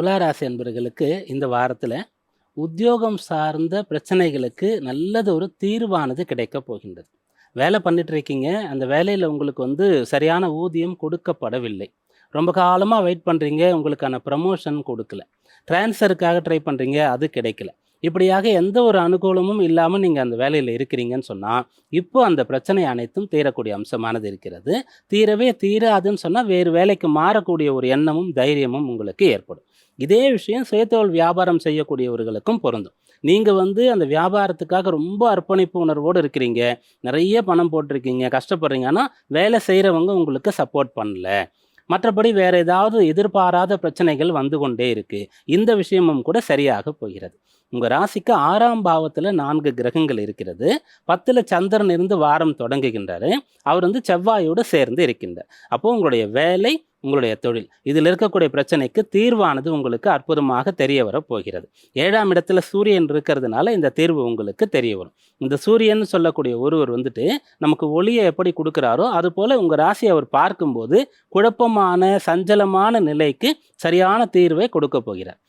துளாராசி என்பர்களுக்கு இந்த வாரத்தில் உத்தியோகம் சார்ந்த பிரச்சனைகளுக்கு நல்லது ஒரு தீர்வானது கிடைக்க போகின்றது. வேலை பண்ணிட்டு இருக்கீங்க. அந்த வேலையில் உங்களுக்கு வந்து சரியான ஊதியம் கொடுக்கப்படவில்லை. ரொம்ப காலமாக வெயிட் பண்ணுறீங்க உங்களுக்கான ப்ரமோஷன் கொடுக்கல. ட்ரான்ஸ்ஃபருக்காக ட்ரை பண்ணுறீங்க அது கிடைக்கல. இப்படியாக எந்த ஒரு அனுகூலமும் இல்லாமல் நீங்கள் அந்த வேலையில் இருக்கிறீங்கன்னு சொன்னால் இப்போ அந்த பிரச்சனை அனைத்தும் தீரக்கூடிய அம்சமானது இருக்கிறது. தீரவே தீராதுன்னு சொன்னால் வேறு வேலைக்கு மாறக்கூடிய ஒரு எண்ணமும் தைரியமும் உங்களுக்கு ஏற்படும். இதே விஷயம் சுயத்தொழில் வியாபாரம் செய்யக்கூடியவர்களுக்கும் பொருந்தும். நீங்கள் வந்து அந்த வியாபாரத்துக்காக ரொம்ப அர்ப்பணிப்பு உணர்வோடு இருக்கிறீங்க நிறைய பணம் போட்டிருக்கீங்க கஷ்டப்படுறீங்க ஆனால் வேலை செய்கிறவங்க உங்களுக்கு சப்போர்ட் பண்ணல. மற்றபடி வேற ஏதாவது எதிர்பாராத பிரச்சனைகள் வந்து கொண்டே இருக்கு. இந்த விஷயமும் கூட சரியாக போகிறது. உங்க ராசிக்கு ஆறாம் பாவத்தில் நான்கு கிரகங்கள் இருக்கிறது. பத்தில் சந்திரன் இருந்து வாரம் தொடங்குகின்றாரு. அவர் வந்து செவ்வாயோடு சேர்ந்து இருக்கின்றார். அப்போ உங்களுடைய வேலை உங்களுடைய தொழில். இதில் இருக்கக்கூடிய பிரச்சனைக்கு தீர்வானது உங்களுக்கு அற்புதமாக தெரிய வர போகிறது ஏழாம் இடத்துல சூரியன் இருக்கிறதுனால இந்த தீர்வு உங்களுக்கு தெரிய வரும். இந்த சூரியன் சொல்லக்கூடிய ஒருவர் வந்துட்டு நமக்கு ஒளியை எப்படி கொடுக்குறாரோ அது உங்கள் உங்க ராசியை அவர் பார்க்கும்போது குழப்பமான சஞ்சலமான நிலைக்கு சரியான தீர்வை கொடுக்க போகிறார்.